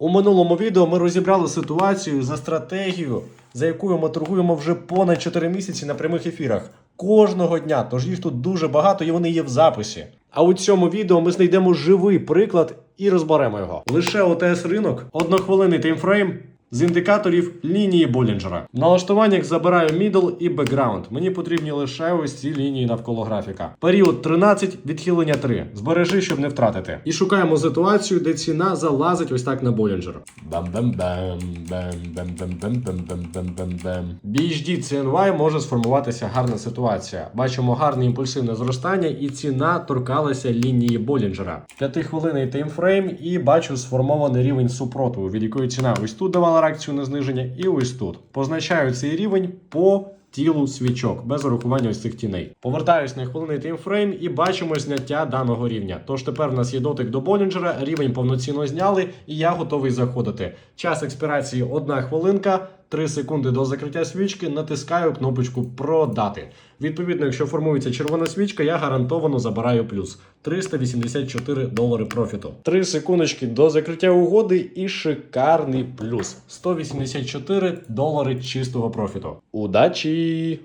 У минулому відео ми розібрали ситуацію за стратегію, за якою ми торгуємо вже понад 4 місяці на прямих ефірах. Кожного дня, тож їх тут дуже багато і вони є в записі. А у цьому відео ми знайдемо живий приклад і розберемо його. Лише ОТС ринок, однохвилинний таймфрейм з індикаторів лінії Болінджера. Налаштуваннях забираю middle і background. Мені потрібні лише ось ці лінії навколо графіка. Період 13, відхилення 3. Збережи, щоб не втратити. І шукаємо ситуацію, де ціна залазить ось так на Болінджер. BHD CNY може сформуватися гарна ситуація. Бачимо гарне імпульсивне зростання, і ціна торкалася лінії Болінджера. П'ятихвилинний таймфрейм, і бачу сформований рівень супротиву, від якої ціна ось тут давала реакцію на зниження, і ось тут. Позначаю цей рівень по тілу свічок без урахування ось цих тіней. Повертаюсь на хвилинний таймфрейм і бачимо зняття даного рівня. Тож тепер в нас є дотик до Болінджера, рівень повноцінно зняли, і я готовий заходити. Час експірації 1 хвилинка. 3 секунди до закриття свічки натискаю кнопочку продати. Відповідно, якщо формується червона свічка, я гарантовано забираю плюс 384 долари профіту. 3 секундочки до закриття угоди і шикарний плюс 184 долари чистого профіту. Удачі!